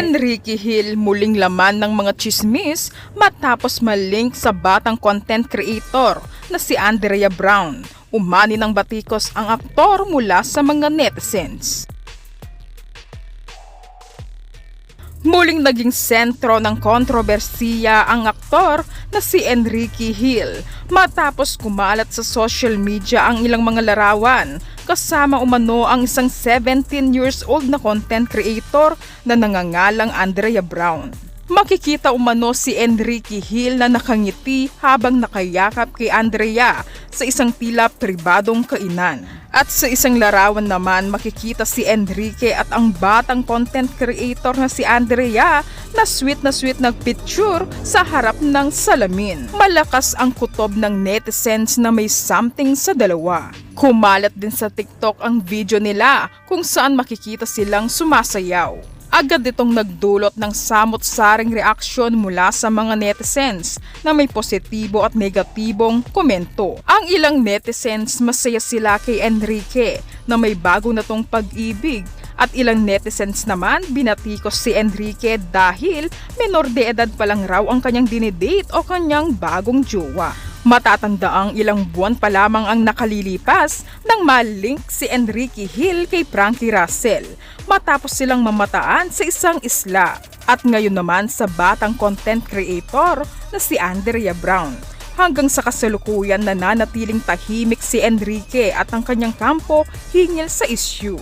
Enrique Hill muling laman ng mga chismis matapos malink sa batang content creator na si Andrea Brown. Umani ng batikos ang aktor mula sa mga netizens. Muling naging sentro ng kontrobersiya ang aktor na si Enrique Hill matapos kumalat sa social media ang ilang mga larawan kasama umano ang isang 17 years old na content creator na nangangalang Andrea Brown. Makikita umano si Enrique Hill na nakangiti habang nakayakap kay Andrea sa isang tila pribadong kainan. At sa isang larawan naman makikita si Enrique at ang batang content creator na si Andrea na sweet na sweet nagpicture sa harap ng salamin. Malakas ang kutob ng netizens na may something sa dalawa. Kumalat din sa TikTok ang video nila kung saan makikita silang sumasayaw. Agad itong nagdulot ng samot-saring reaksyon mula sa mga netizens na may positibo at negatibong komento. Ang ilang netizens masaya sila kay Enrique na may bago na tong pag-ibig at ilang netizens naman binatikos si Enrique dahil menor de edad pa lang raw ang kanyang dinidate o kanyang bagong jowa. Matatanda ang ilang buwan pa lamang ang nakalilipas nang malink si Enrique Hill kay Frankie Russell matapos silang mamataan sa isang isla at ngayon naman sa batang content creator na si Andrea Brown. Hanggang sa kasalukuyan nananatiling tahimik si Enrique at ang kanyang kampo hingil sa issue.